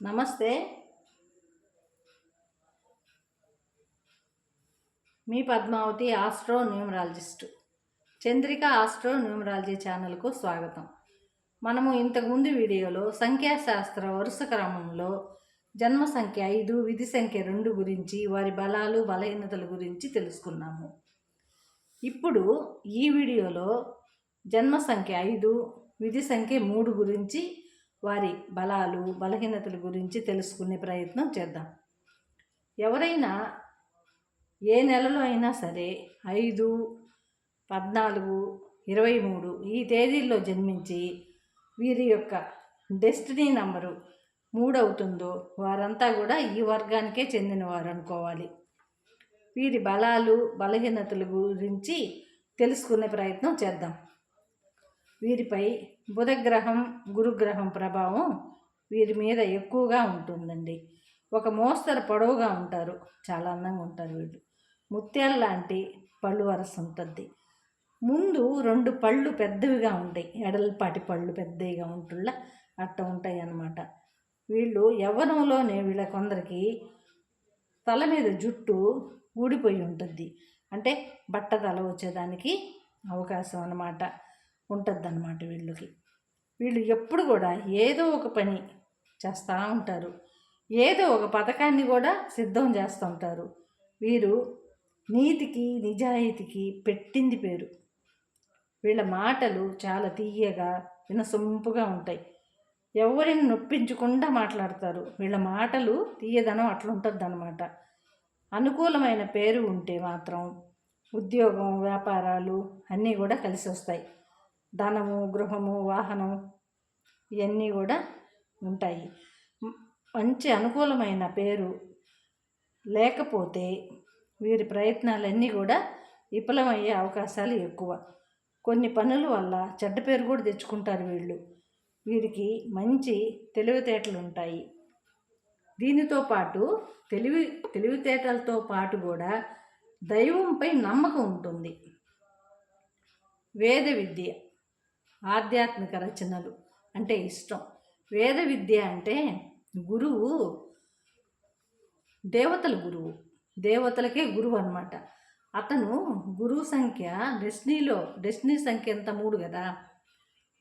నమస్తే. మీ Padmavathi astro numerologist. Chandrika astro numerology ఛానల్కు స్వాగతం. మనము ఇంతకుముందు వీడియోలో సంఖ్యాశాస్త్ర వరుస క్రమంలో జన్మ సంఖ్య ఐదు విధి సంఖ్య రెండు గురించి వారి బలాలు బలహీనతల గురించి తెలుసుకున్నాము. ఇప్పుడు ఈ వీడియోలో జన్మ సంఖ్య ఐదు విధి సంఖ్య మూడు గురించి వారి బలాలు బలహీనతల గురించి తెలుసుకునే ప్రయత్నం చేద్దాం. ఎవరైనా ఏ నెలలో అయినా సరే ఐదు పద్నాలుగు ఇరవై మూడు ఈ తేదీల్లో జన్మించి వీరి యొక్క డెస్టినీ నంబరు మూడవుతుందో వారంతా కూడా ఈ వర్గానికే చెందినవారు అనుకోవాలి. వీరి బలాలు బలహీనతల గురించి తెలుసుకునే ప్రయత్నం చేద్దాం. వీరిపై బుధగ్రహం గురుగ్రహం ప్రభావం వీరి మీద ఎక్కువగా ఉంటుందండి. ఒక మోస్తరు పొడవుగా ఉంటారు. చాలా అందంగా ఉంటారు వీళ్ళు. ముత్యాలు లాంటి పళ్ళు వరస ఉంటుంది. ముందు రెండు పళ్ళు పెద్దవిగా ఉంటాయి. ఎడలపాటి పళ్ళు పెద్దవిగా ఉంటుల్లా అట్ట ఉంటాయి అన్నమాట వీళ్ళు యవ్వనంలోనే వీళ్ళ కొందరికి తల మీద జుట్టు ఊడిపోయి ఉంటుంది. అంటే బట్ట తల వచ్చేదానికి అవకాశం అన్నమాట. ఉంటుంది అన్నమాట వీళ్ళకి. వీళ్ళు ఎప్పుడు కూడా ఏదో ఒక పని చేస్తూ ఉంటారు. ఏదో ఒక పథకాన్ని కూడా సిద్ధం చేస్తూ ఉంటారు. వీరు నీతికి నిజాయితీకి పెట్టింది పేరు. వీళ్ళ మాటలు చాలా తీయగా వినసొంపుగా ఉంటాయి. ఎవరిని నొప్పించకుండా మాట్లాడతారు. వీళ్ళ మాటలు తీయదనం అట్లుంటుంది అనమాట అనుకూలమైన పేరు ఉంటే మాత్రం ఉద్యోగం వ్యాపారాలు అన్నీ కూడా కలిసి వస్తాయి ధనము గృహము వాహనం ఇవన్నీ కూడా ఉంటాయి. మంచి అనుకూలమైన పేరు లేకపోతే వీరి ప్రయత్నాలన్నీ కూడా విఫలమయ్యే అవకాశాలు ఎక్కువ. కొన్ని పనుల వల్ల చెడ్డ పేరు కూడా తెచ్చుకుంటారు వీళ్ళు. వీరికి మంచి తెలివితేటలు ఉంటాయి. దీనితో పాటు తెలివి తెలివితేటలతో పాటు కూడా దైవంపై నమ్మకం ఉంటుంది. వేద విద్య ఆధ్యాత్మిక రచనలు అంటే ఇష్టం. వేద విద్య అంటే గురువు దేవతల గురువు. దేవతలకే గురువు అనమాట అతను గురువు సంఖ్య డెస్నీలో డెస్నీ సంఖ్య ఎంత? మూడు కదా.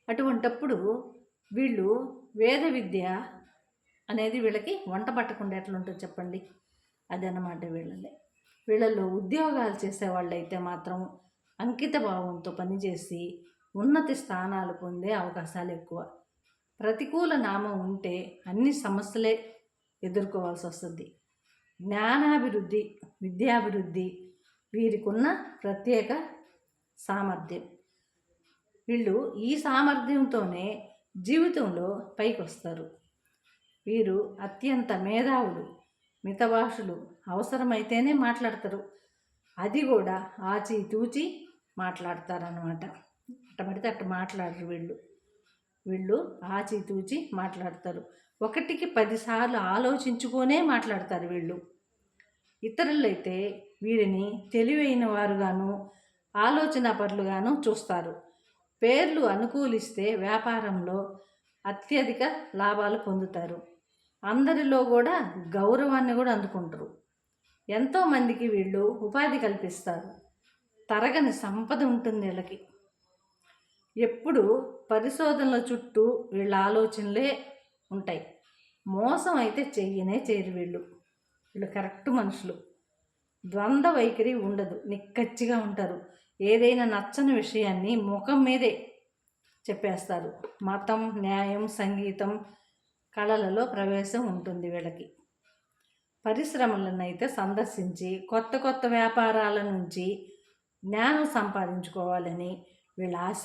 అటువంటప్పుడు వీళ్ళు వేద విద్య అనేది వీళ్ళకి వంట పట్టకుండా ఎట్లుంటుందో చెప్పండి. అది అనమాట వీళ్ళని వీళ్ళల్లో ఉద్యోగాలు చేసేవాళ్ళు అయితే మాత్రం అంకిత భావంతో పనిచేసి ఉన్నతి స్థానాలు పొందే అవకాశాలు ఎక్కువ. ప్రతికూల నామం ఉంటే అన్ని సమస్యలే ఎదుర్కోవాల్సి వస్తుంది. జ్ఞానాభివృద్ధి విద్యాభివృద్ధి వీరికున్న ప్రత్యేక సామర్థ్యం. వీళ్ళు ఈ సామర్థ్యంతోనే జీవితంలో పైకి వస్తారు వీరు అత్యంత మేధావులు మితభాషులు అవసరమైతేనే మాట్లాడతారు. అది కూడా ఆచితూచి మాట్లాడతారనమాట అట్ట పడితే అట్ట మాట్లాడరు వీళ్ళు. వీళ్ళు ఆచితూచి మాట్లాడతారు. ఒకటికి పదిసార్లు ఆలోచించుకొనే మాట్లాడతారు వీళ్ళు. ఇతరులైతే వీరిని తెలివైన వారుగాను ఆలోచన పరులుగాను చూస్తారు. పేర్లు అనుకూలిస్తే వ్యాపారంలో అత్యధిక లాభాలు పొందుతారు. అందరిలో కూడా గౌరవాన్ని కూడా అందుకుంటారు. ఎంతోమందికి వీళ్ళు ఉపాధి కల్పిస్తారు. తరగని సంపద ఉంటుంది వీళ్ళకి. ఎప్పుడు పరిశోధనల చుట్టూ వీళ్ళ ఆలోచనలే ఉంటాయి. మోసం అయితే చెయ్యనే చేయరు వీళ్ళు. వీళ్ళు కరెక్ట్ మనుషులు. ద్వంద్వ వైఖరి ఉండదు. నిక్కచ్చిగా ఉంటారు. ఏదైనా నచ్చని విషయాన్ని ముఖం మీదే చెప్పేస్తారు. మతం న్యాయం సంగీతం కళలలో ప్రవేశం ఉంటుంది వీళ్ళకి. పరిశ్రమలను అయితే సందర్శించి కొత్త కొత్త వ్యాపారాల నుంచి జ్ఞానం సంపాదించుకోవాలని వీళ్ళ ఆశ.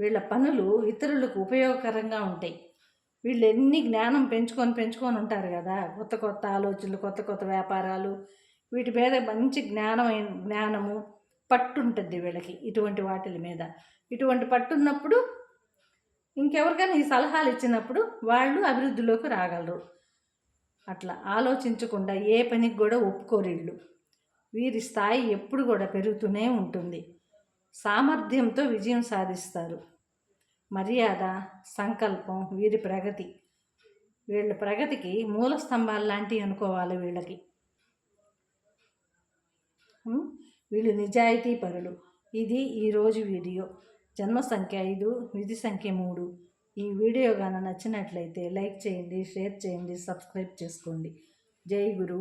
వీళ్ళ పనులు ఇతరులకు ఉపయోగకరంగా ఉంటాయి. వీళ్ళు ఎన్ని జ్ఞానం పెంచుకొని పెంచుకొని ఉంటారు కదా? కొత్త కొత్త ఆలోచనలు కొత్త కొత్త వ్యాపారాలు. వీటి మీద మంచి జ్ఞానమైన జ్ఞానము పట్టు ఉంటుంది వీళ్ళకి ఇటువంటి వాటి మీద. ఇటువంటి పట్టు ఉన్నప్పుడు ఇంకెవరికైనా ఈ సలహాలు ఇచ్చినప్పుడు వాళ్ళు అభివృద్ధిలోకి రాగలరు. అట్లా ఆలోచించకుండా ఏ పనికి కూడా ఒప్పుకోరీళ్ళు వీరి స్థాయి ఎప్పుడు కూడా పెరుగుతూనే ఉంటుంది. సామర్థ్యంతో విజయం సాధిస్తారు. మర్యాద సంకల్పం వీరి ప్రగతి. వీళ్ళ ప్రగతికి మూల స్తంభాలు లాంటివి అనుకోవాలి వీళ్ళకి. వీళ్ళు నిజాయితీ పరులు. ఇది ఈరోజు వీడియో. జన్మ సంఖ్య ఐదు విధి సంఖ్య మూడు. ఈ వీడియో కానీ నచ్చినట్లయితే లైక్ చేయండి షేర్ చేయండి సబ్స్క్రైబ్ చేసుకోండి. జై గురు.